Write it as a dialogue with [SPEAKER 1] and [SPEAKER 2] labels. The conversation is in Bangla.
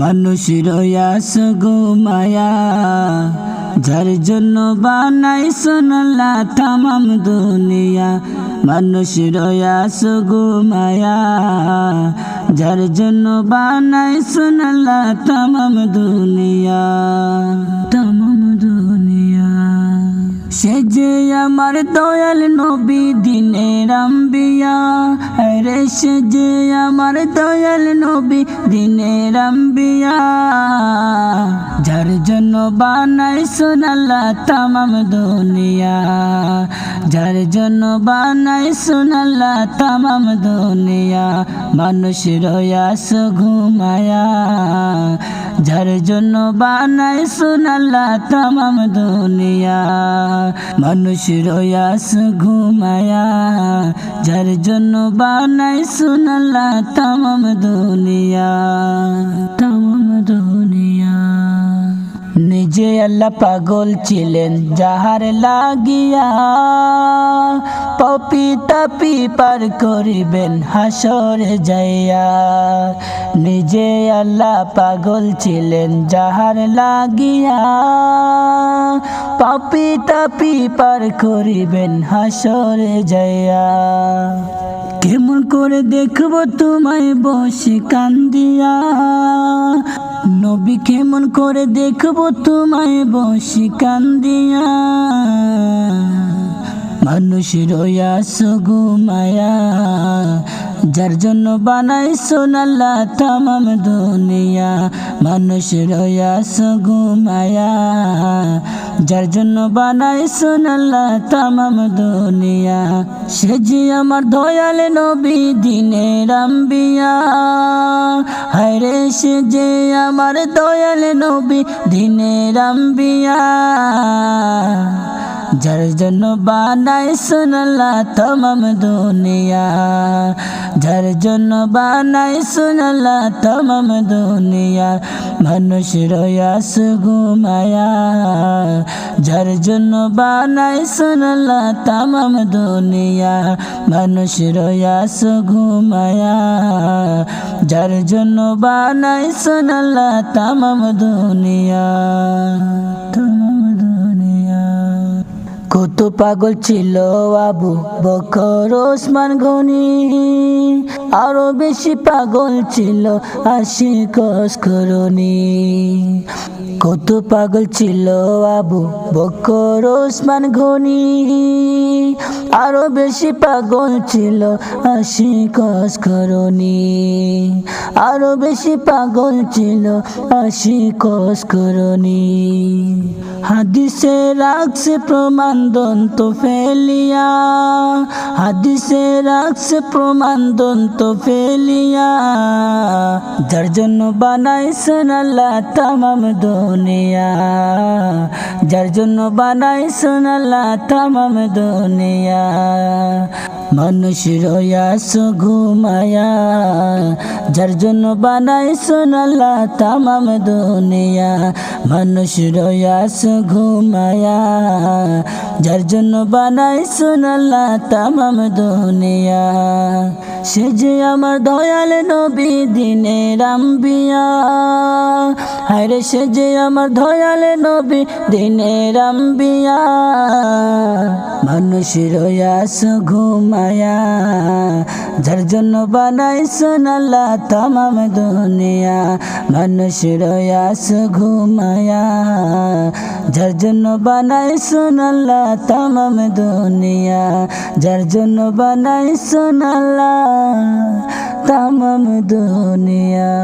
[SPEAKER 1] মানুষের ইয়াস ঘুমায়া যার জন্য বানাই সোনাল্লা তামাম দুনিয়া। মানুষের ইয়াস ঘুমায়া যার জন্য বানাই সোনাল্লা তামাম দুনিয়া তামাম দুনিয়া। সে যে আমার দয়াল নবী, দিনের আম্বিয়া রে সে যে আমার দয়াল নবী, দিনের আম্বিয়া। যার জন্য বানাই সোনাল্লা তামাম দুনিয়া। যার জন্য বানাই সোনাল্লা তামাম দুনিয়া। মানুষের ইয়াস ঘুমায়া। যার জন্য বানাই সোনাল্লা তামাম দুনিয়া। মানুষের ইয়াস ঘুমায়া। যার জন্য বানাই সোনাল্লা তামাম দুনিয়া তামাম দুনিয়া। নিজে আল্লাহ পাগল ছিলেন, যাহার লাগিয়া পপি তাপি পার করিবেন, হাসরে যাইয়া। নিজে আল্লাহ পাগল ছিলেন, যাহার লাগিয়া পাপি তাপি পার করিবেন, হাসরে যাইয়া। কেমন করে দেখব তোমায় বসে কান্দিয়া? নবী কেমন করে দেখব তোমায় বসে কান্দিয়া? মানুষের ওয়াসগু ঘুমায়া যার জন্য বানাই সোনাল্লা তামাম দুনিয়া মানুষের ইয়াস ঘুমায়া যার জন্য বানাই সোনাল্লা তামাম দুনিয়া, সে যে আমার দয়াল নবী দিনের আম্বিয়া। হায়রে সে যে আমার দয়াল নবী দিনের আম্বিয়া। যার জন্য বানাই সোনাল্লা তামাম দুনিয়া। যার জন্য বানাই সোনাল্লা তামাম দুনিয়া। মানুষের ইয়াস ঘুমায়া। যার জন্য বানাই সোনাল্লা তামাম দুনিয়া। মানুষের ইয়াস ঘুমায়া। যার জন্য বানাই সোনাল্লা তামাম দুনিয়া। কত পাগল ছিল আবু বকর, ওসমান গনি। আরও বেশি পাগল ছিল আশিক করনি কত পাগল ছিল আবু বকর, ওসমান গনি। আরও বেশি পাগল ছিল আশিক করনি আরও বেশি পাগল ছিল আশিক হাদিসে রাখছে প্রমাণ দন্ত ফেলিয়া। হাদিসে রাখছে প্রমাণ দন্ত ফেলিয়া। যার জন্য বানাইছেন আল্লাহ তামাম দুনিয়া। যার জন্য বানাইছেন আল্লাহ তামাম দুনিয়া। মানুষের ইয়াস ঘুমায়া। যার জন্য বানাইছেন আল্লাহ তামাম দুনিয়া। মানুষের ইয়াস ঘুমায়া। যার জন্য বানাইছেন আল্লাহ তামাম দুনিয়া। সে যে আমার দয়াল নবী, দিনের আম্বিয়া। হায়রে সে যে আমার দয়াল নবী, দিনের আম্বিয়া। মানুষের ইয়াস ঘুমায়া, যার জন্য বানাইছেন আল্লাহ তামাম দুনিয়া। মানুষের ইয়াস ঘুমায়া, যার জন্য বানাইছেন আল্লাহ তামাম দুনিয়া। যার জন্য বানাইছেন আল্লাহ তামাম দুনিয়া।